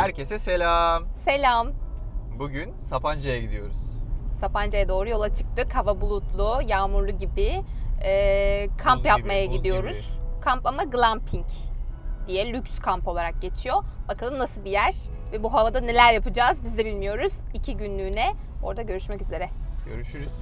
Herkese selam. Selam. Bugün Sapanca'ya gidiyoruz. Sapanca'ya doğru yola çıktık. Hava bulutlu, yağmurlu gibi. Ee, kamp Buz gibi, yapmaya buz gidiyoruz. gibi. Kamp ama glamping diye lüks kamp olarak geçiyor. Bakalım nasıl bir yer ve bu havada neler yapacağız biz de bilmiyoruz. İki günlüğüne orada görüşmek üzere. Görüşürüz.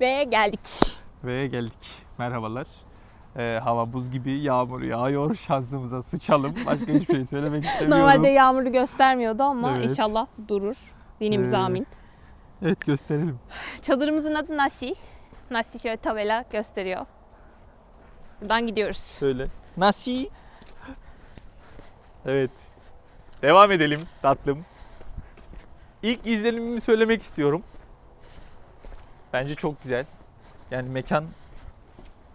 Ve geldik. Ve geldik. Merhabalar. Ee, hava buz gibi yağmur yağıyor. Şansımıza sıçalım. Başka hiçbir şey söylemek istemiyorum. Normalde yağmuru göstermiyordu ama Evet. inşallah durur. Dinimize Ee, amin. Evet gösterelim. Çadırımızın adı Nasi. Nasi şöyle tabela gösteriyor. Buradan gidiyoruz. Söyle. Nasıl? Evet. Devam edelim tatlım. İlk izlenimimi söylemek istiyorum. Bence çok güzel. Yani mekan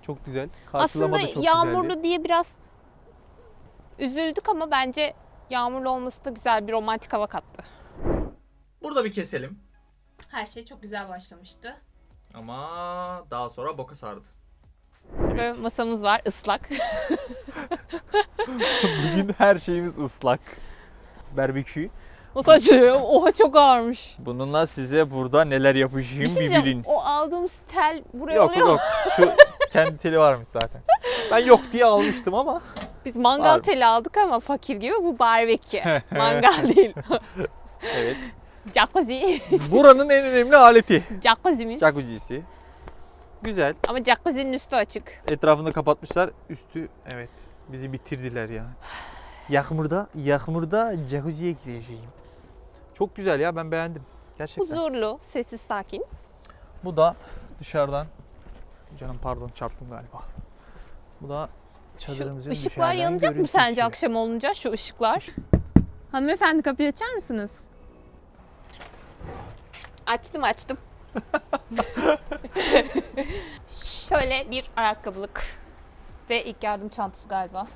çok güzel. Karşılama Aslında da çok yağmurlu güzeldi. diye biraz üzüldük ama bence yağmurlu olması da güzel bir romantik hava kattı. Burada bir keselim. Her şey çok güzel başlamıştı. Ama daha sonra boka sardı. Ve masamız var ıslak. Bugün her şeyimiz ıslak. Barbekü. Masa açıyor. Oha çok ağırmış. Bununla size burada neler Bir yapacağım şey bir bilin. O aldığımız tel buraya Yok oluyor. yok şu kendi teli varmış zaten. Ben yok diye almıştım ama. Biz mangal Varmış. teli aldık ama fakir gibi bu barbekü. mangal değil. Evet. Jacuzzi. Buranın en önemli aleti. Jacuzzi mi? Jacuzzi'si. Güzel. Ama jacuzzi'nin üstü açık. Etrafını kapatmışlar. Üstü evet. Bizi bitirdiler ya. Yağmurda, yağmurda jacuzziye gireceğim. Çok güzel ya ben beğendim. Gerçekten. Huzurlu, sessiz, sakin. Bu da dışarıdan canım pardon çarptım galiba. Bu da çadırımızın Şu ışıklar dışarıdan yanacak mı görüntüsü. sence akşam olunca şu ışıklar? Hanımefendi kapıyı açar mısınız? Açtım açtım. Şöyle bir ayakkabılık ve ilk yardım çantası galiba.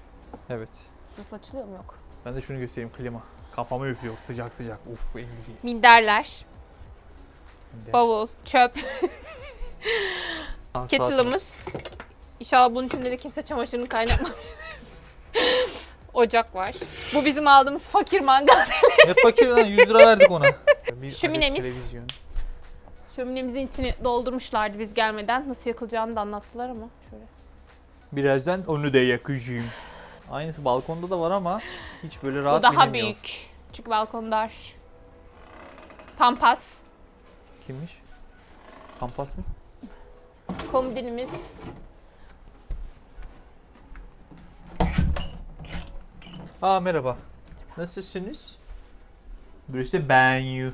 Evet. Şu açılıyor mu yok? Ben de şunu göstereyim klima. Kafamı üflüyor sıcak sıcak. Uf en güzel. Minderler, Minder. bavul, çöp, sağ kettle'ımız. İnşallah bunun içinde de kimse çamaşırını kaynatmamış. Ocak var. Bu bizim aldığımız fakir mangal. Ne fakir lan 100 lira verdik ona. Bir Şöminemiz. Televizyon. Şöminemizin içini doldurmuşlardı biz gelmeden. Nasıl yakılacağını da anlattılar ama. Şöyle. Birazdan onu da yakacağım. Aynısı balkonda da var ama hiç böyle rahat Bu daha binemiyor. büyük. Çünkü balkon dar. Pampas. Kimmiş? Pampas mı? Komodinimiz. Aa merhaba. Nasılsınız? Burası da banyo.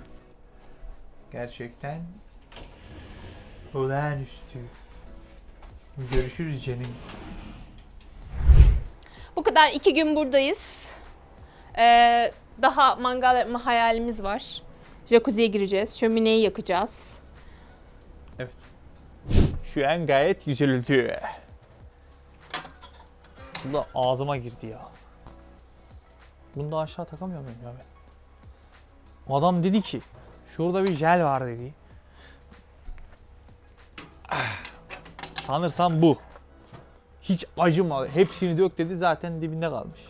Gerçekten olağanüstü. Görüşürüz canım. Bu kadar iki gün buradayız. Ee, daha mangal yapma hayalimiz var. Jacuzziye gireceğiz. Şömineyi yakacağız. Evet. Şu an gayet güzel. Bu da ağzıma girdi ya. Bunu da aşağı takamıyor muyum ya ben? Adam dedi ki şurada bir jel var dedi. Sanırsam bu. Hiç acıma. Hepsini dök dedi zaten dibinde kalmış.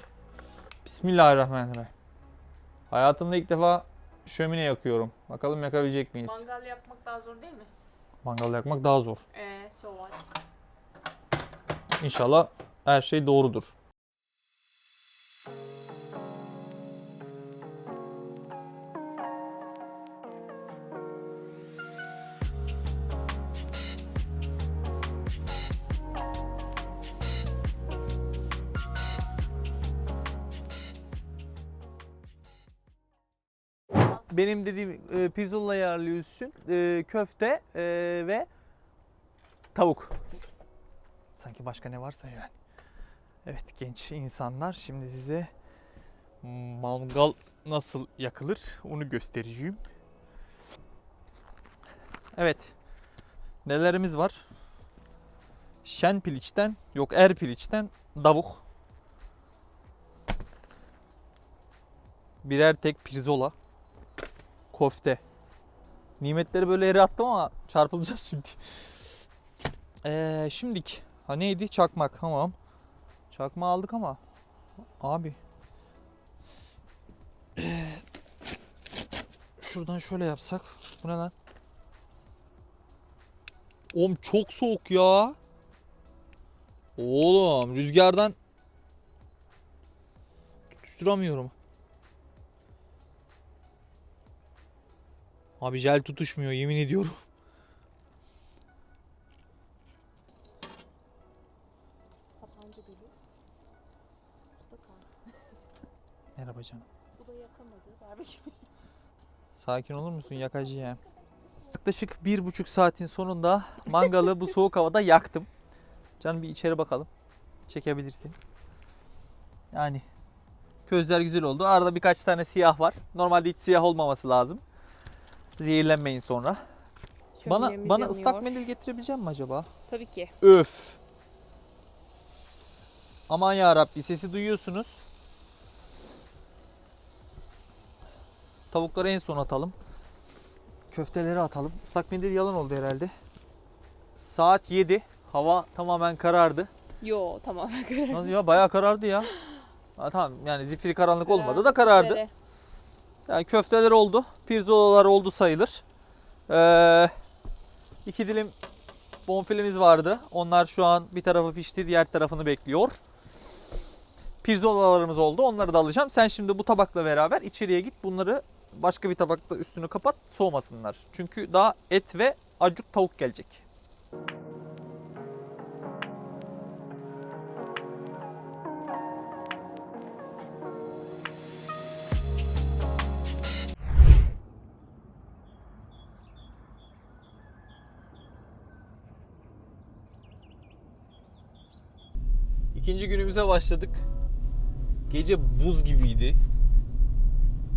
Bismillahirrahmanirrahim. Hayatımda ilk defa şömine yakıyorum. Bakalım yakabilecek miyiz? Mangal yapmak daha zor değil mi? Mangal yakmak daha zor. Eee so what? İnşallah her şey doğrudur. Benim dediğim e, pirzola ayarlıyorsun, e, köfte e, ve tavuk. Sanki başka ne varsa yani. Evet genç insanlar şimdi size mangal nasıl yakılır onu göstereceğim. Evet. Nelerimiz var? Şen piliçten yok er piliçten davuk. birer tek pirzola, kofte. Nimetleri böyle yere attım ama çarpılacağız şimdi. Ee, şimdik. Ha neydi? Çakmak. Tamam. Çakma aldık ama abi Ee, şuradan şöyle yapsak. Bu ne lan? Oğlum çok soğuk ya. Oğlum rüzgardan tutuşturamıyorum. Abi jel tutuşmuyor yemin ediyorum. Merhaba canım. Bu da yakamadı. Barbekü. Sakin olur musun yakacı ya? Yaklaşık bir buçuk saatin sonunda mangalı bu soğuk havada yaktım. Canım bir içeri bakalım. Çekebilirsin. Yani közler güzel oldu. Arada birkaç tane siyah var. Normalde hiç siyah olmaması lazım. Zehirlenmeyin sonra. Bana bana ıslak mendil getirebilecek mi acaba? Tabii ki. Öf. Aman ya Rabbi sesi duyuyorsunuz. Tavukları en son atalım. Köfteleri atalım. Islak mendil yalan oldu herhalde. Saat 7. Hava tamamen karardı. Yo tamam. Nasıl ya bayağı karardı ya. Ha, tamam yani zifiri karanlık olmadı da karardı. Yani köfteler oldu. Pirzolalar oldu sayılır. Ee, iki dilim bonfilemiz vardı. Onlar şu an bir tarafı pişti, diğer tarafını bekliyor. Pirzolalarımız oldu. Onları da alacağım. Sen şimdi bu tabakla beraber içeriye git. Bunları başka bir tabakta üstünü kapat, soğumasınlar. Çünkü daha et ve acık tavuk gelecek. İkinci günümüze başladık. Gece buz gibiydi.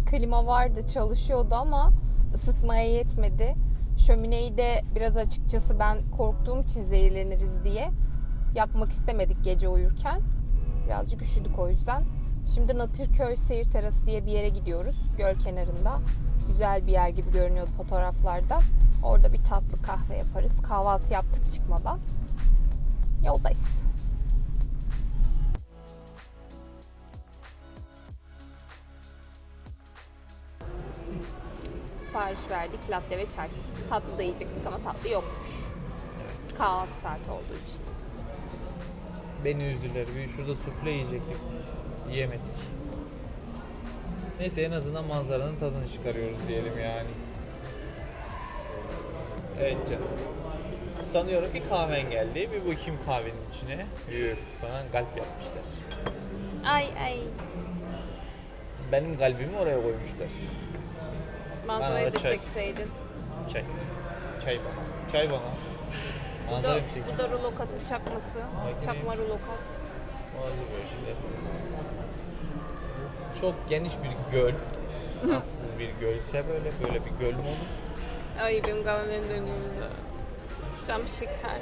Klima vardı çalışıyordu ama ısıtmaya yetmedi. Şömineyi de biraz açıkçası ben korktuğum için zehirleniriz diye yakmak istemedik gece uyurken. Birazcık üşüdük o yüzden. Şimdi Natırköy Seyir Terası diye bir yere gidiyoruz. Göl kenarında. Güzel bir yer gibi görünüyordu fotoğraflarda. Orada bir tatlı kahve yaparız. Kahvaltı yaptık çıkmadan. Yoldayız. Sipariş verdik. Latte ve çay. Tatlı da yiyecektik ama tatlı yokmuş. Kahvaltı saati olduğu için. Beni üzdüler. Bir şurada sufle yiyecektik. Yiyemedik. Neyse en azından manzaranın tadını çıkarıyoruz diyelim yani. Evet canım. Sanıyorum bir kahven geldi. Bir bakayım kahvenin içine. Üf, sana kalp yapmışlar. Ay ay. Benim kalbimi oraya koymuşlar. Manzarayı Bana da çay. çekseydin. Çay. Çay bana. Çay bana. Bu da, Manzara bir şekilde. bu da rulo katı çakması. Çakma rulo kat. Olabilir böyle şeyler. Çok geniş bir göl. Aslı bir gölse böyle böyle bir göl mü olur? Ay benim kahvem dönüyordu. Şuradan bir şeker.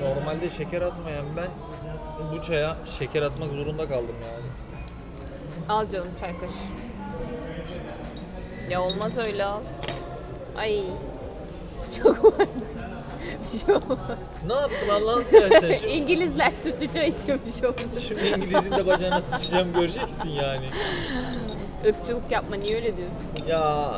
Normalde şeker atmayan ben bu çaya şeker atmak zorunda kaldım yani. Al canım çay kaşığı. Ya olmaz öyle al. Ay. Çok var. bir şey olmaz. Ne yaptın Allah'ını seversen şimdi, İngilizler sütlü çay içiyormuş oldu. şimdi İngiliz'in de bacağına sıçacağım göreceksin yani. Irkçılık yapma niye öyle diyorsun? Ya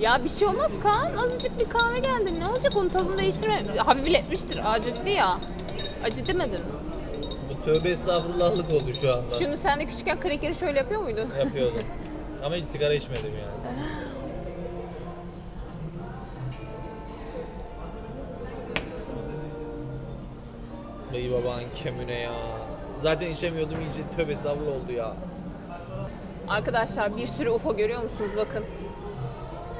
Ya bir şey olmaz Kaan. Azıcık bir kahve geldi. Ne olacak onun tadını değiştirme. Hafifletmiştir. Acıdı ya. Acı demedin. bu tövbe estağfurullahlık oldu şu anda. Şunu sen de küçükken krekeri şöyle yapıyor muydun? Yapıyordum. Ama hiç sigara içmedim yani. Bey baban kemüne ya. Zaten içemiyordum iyice tövbe estağfurullah oldu ya. Arkadaşlar bir sürü UFO görüyor musunuz? Bakın.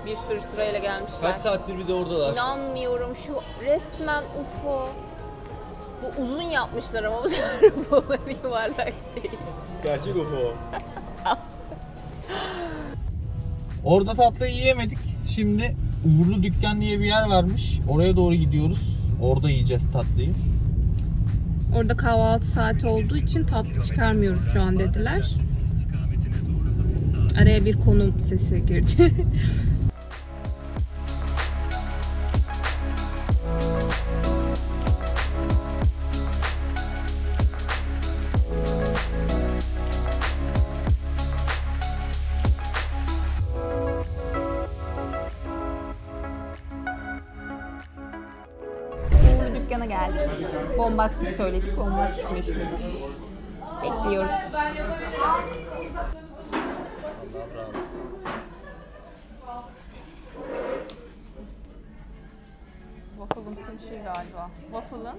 Bir sürü sırayla gelmişler. Kaç saattir bir de oradalar. İnanmıyorum şu resmen UFO. Bu uzun yapmışlar ama bu sefer UFO'ları yuvarlak değil. Gerçek UFO. Orada tatlıyı yiyemedik. Şimdi Uğurlu Dükkan diye bir yer varmış. Oraya doğru gidiyoruz. Orada yiyeceğiz tatlıyı. Orada kahvaltı saati olduğu için tatlı çıkarmıyoruz şu an dediler. Araya bir konum sesi girdi. Bombastik söyledik. Bombastik meşhurmuş. Bekliyoruz. Waffle'ımsı bir şey galiba. Waffle'ın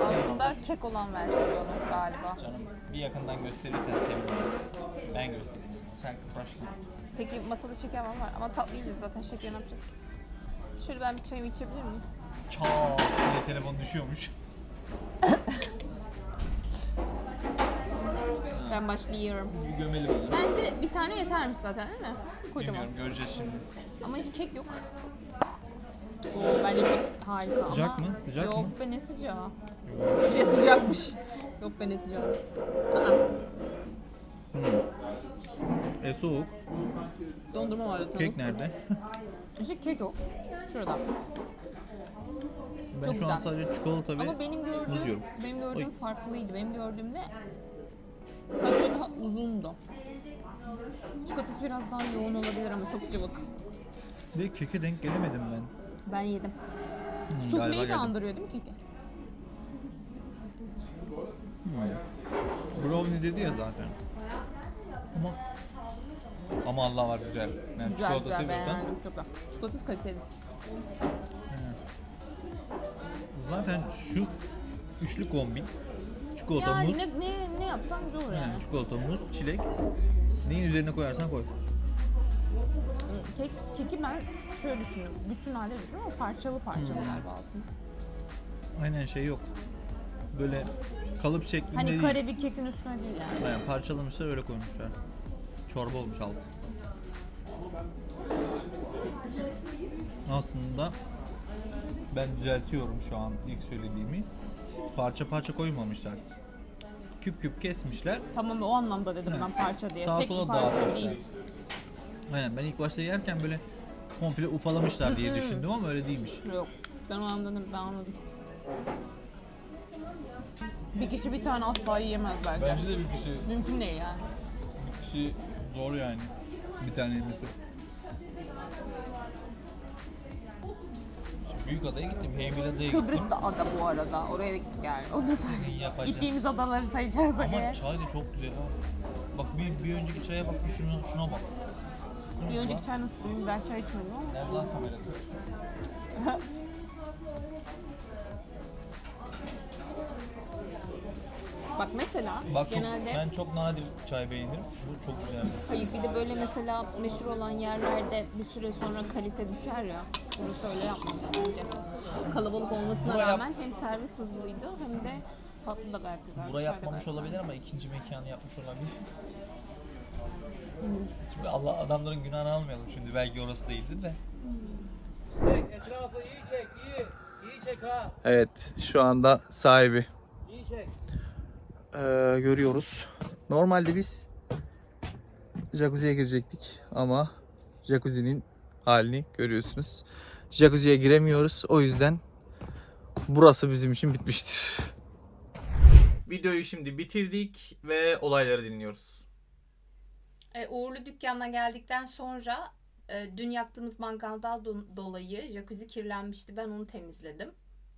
altında kek olan versiyonu galiba. Canım bir yakından gösterirsen sevinirim. Ben göstereyim. Sen kıpraşma. Peki masada şeker var mı? Ama tatlı yiyeceğiz zaten şeker ne yapacağız ki? Şöyle ben bir çayımı içebilir miyim? Çaa diye telefon düşüyormuş. Ben başlıyorum. Bir gömelim onu. Bence bir tane yetermiş zaten değil mi? Kocaman. Bilmiyorum göreceğiz şimdi. Ama hiç kek yok. Oo, bence çok harika Sıcak ama... mı? Sıcak yok, mı? be ne sıcağı. Bir de sıcakmış. Yok be ne sıcağı. Aa, E soğuk. dondurma var da. Kek nerede? İşte kek yok. Şurada. Ben Çok şu an güzel. sadece çikolata ve Ama benim muz gördüğüm, yiyorum. benim gördüğüm Oy. farklıydı. Benim gördüğümde sadece daha uzundu. Çikolatası biraz daha yoğun olabilir ama çok cıvık. de keke denk gelemedim ben. Ben yedim. Hmm, Sufleyi de geldim. andırıyor değil mi keki? Brownie dedi ya zaten. Ama ama Allah var güzel. Yani Güzel çikolata güzel seviyorsan beğendim çok güzel. Çikolatası kaliteli. Zaten şu üçlü kombin çikolata, Yani muz, ne, ne, ne yapsan güzel olur yani. yani çikolata, muz, çilek neyin üzerine koyarsan koy. Kek, keki ben şöyle düşünüyorum. Bütün halde düşünüyorum ama parçalı parçalı Hmm. galiba altında. Aynen şey yok. Böyle kalıp şeklinde Hani değil. kare bir kekin üstüne değil yani. Aynen parçalamışlar öyle koymuşlar. Çorba olmuş altı. Aslında ben düzeltiyorum şu an ilk söylediğimi. Parça parça koymamışlar. Küp küp kesmişler. Tamam o anlamda dedim ben parça diye. Sağa Tek bir sola parça değil. Aynen ben ilk başta yerken böyle komple ufalamışlar diye düşündüm ama öyle değilmiş. Yok. Ben o anladım, ben anladım. Bir kişi bir tane asla yiyemez bence. de bir kişi Mümkün değil yani. bir kişi zor yani. Bir tane yemesi. Büyük adaya gittim, Heybeliada'ya gittim. Kıbrıs da ada bu arada. Oraya gittik yani. O da yapacağım. Gittiğimiz adaları sayacaksak Ama eğer. çay da çok güzel ha. Bak bir, bir önceki çaya bak bir şuna, şuna bak. Bir önceki çay nasıl? Ben çay içmedim ama. Nerede lan kamerası? Bak mesela Bak çok, genelde ben çok nadir çay beğenirim. Bu çok güzel. hayır bir de böyle mesela meşhur olan yerlerde bir süre sonra kalite düşer ya. Burası öyle yapmamış bence. Kalabalık olmasına Buraya- rağmen hem servis hızlıydı hem de tatlı da gayet güzel. Da yapmamış olabilir ama ikinci mekanı yapmış olabilir. Şimdi Allah adamların günahını almayalım şimdi belki orası değildir de. Çek, etrafı iyi çek, iyi. İyi çek ha. Evet şu anda sahibi İyi çek. Ee, görüyoruz. Normalde biz jacuzziye girecektik ama jacuzzi'nin halini görüyorsunuz. Jacuzziye giremiyoruz. O yüzden burası bizim için bitmiştir. Videoyu şimdi bitirdik ve olayları dinliyoruz. E, uğurlu dükkanına geldikten sonra e, dün yaktığımız mangaldan do- dolayı jacuzzi kirlenmişti. Ben onu temizledim.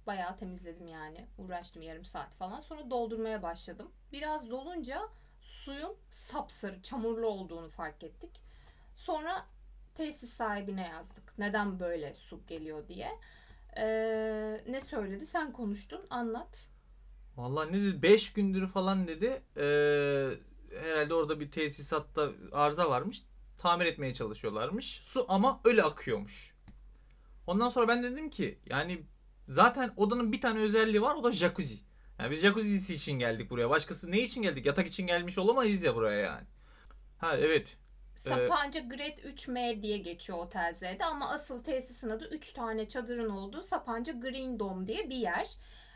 Bayağı temizledim yani. Uğraştım yarım saat falan. Sonra doldurmaya başladım. Biraz dolunca suyun sapsarı, çamurlu olduğunu fark ettik. Sonra tesis sahibine yazdık. Neden böyle su geliyor diye. E, ne söyledi? Sen konuştun. Anlat. Vallahi ne dedi? 5 gündür falan dedi. Ee, herhalde orada bir tesisatta arıza varmış. Tamir etmeye çalışıyorlarmış. Su ama öyle akıyormuş. Ondan sonra ben dedim ki yani zaten odanın bir tane özelliği var o da jacuzzi. Yani biz jacuzzi için geldik buraya. Başkası ne için geldik? Yatak için gelmiş olamayız ya buraya yani. Ha evet. Sapanca Grade 3M diye geçiyor Otel Z'de ama asıl tesisin adı 3 tane çadırın olduğu Sapanca Green Dome diye bir yer.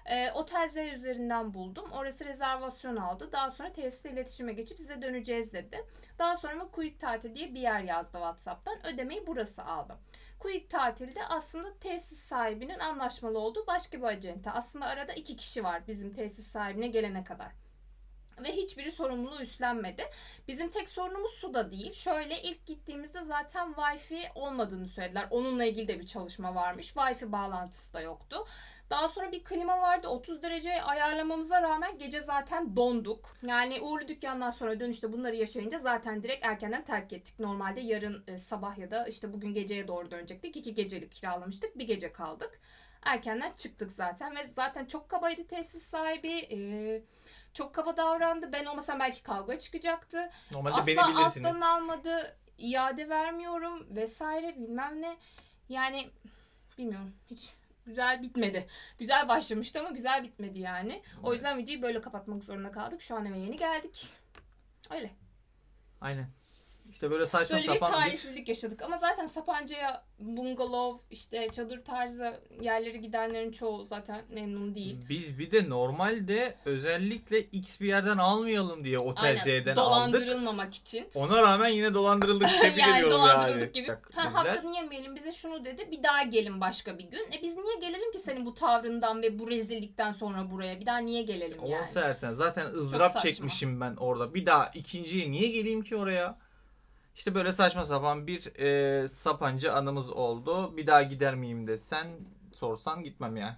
E, Otel Z üzerinden buldum. Orası rezervasyon aldı. Daha sonra tesisle iletişime geçip size döneceğiz dedi. Daha sonra ama Quick Tatil diye bir yer yazdı WhatsApp'tan. Ödemeyi burası aldı. Quick Tatil'de aslında tesis sahibinin anlaşmalı olduğu başka bir acente. Aslında arada iki kişi var bizim tesis sahibine gelene kadar. Ve hiçbiri sorumluluğu üstlenmedi. Bizim tek sorunumuz su da değil. Şöyle ilk gittiğimizde zaten Wi-Fi olmadığını söylediler. Onunla ilgili de bir çalışma varmış. Wi-Fi bağlantısı da yoktu. Daha sonra bir klima vardı. 30 dereceye ayarlamamıza rağmen gece zaten donduk. Yani uğurlu dükkandan sonra dönüşte bunları yaşayınca zaten direkt erkenden terk ettik. Normalde yarın e, sabah ya da işte bugün geceye doğru dönecektik. İki gecelik kiralamıştık. Bir gece kaldık. Erkenden çıktık zaten ve zaten çok kabaydı tesis sahibi. Ee, çok kaba davrandı. Ben olmasam belki kavga çıkacaktı. Normalde beni Asla bilirsiniz. alttan almadı. iade vermiyorum vesaire bilmem ne. Yani bilmiyorum hiç güzel bitmedi. Güzel başlamıştı ama güzel bitmedi yani. O yüzden videoyu böyle kapatmak zorunda kaldık. Şu an eve yeni geldik. Öyle. Aynen. İşte böyle saçma Böyle sapan bir... talihsizlik yaşadık. Ama zaten Sapanca'ya bungalov, işte çadır tarzı yerleri gidenlerin çoğu zaten memnun değil. Biz bir de normalde özellikle X bir yerden almayalım diye Otel Z'den aldık. dolandırılmamak için. Ona rağmen yine dolandırıldık. Tebrik yani ediyorum dolandırıldık yani. gibi. Bak, Ha, hakkını yemeyelim bize şunu dedi. Bir daha gelin başka bir gün. E biz niye gelelim ki senin bu tavrından ve bu rezillikten sonra buraya? Bir daha niye gelelim Olan yani? seversen zaten ızdırap çekmişim ben orada. Bir daha ikinciye niye geleyim ki oraya? İşte böyle saçma sapan bir e, sapancı anımız oldu. Bir daha gider miyim de sen sorsan gitmem yani.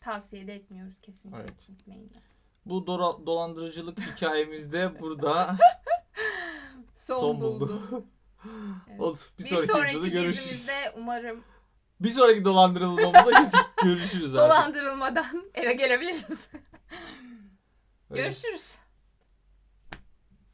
Tavsiye de etmiyoruz kesinlikle. Evet. Gitmeyin de. Bu dora- dolandırıcılık hikayemiz de burada Son, son buldu. buldu. Evet. Olsun. Bir, Bir, sonraki, sonraki, gezimizde umarım Bir sonraki dolandırılmamızda görüşürüz abi. dolandırılmadan eve gelebiliriz. Görüşürüz.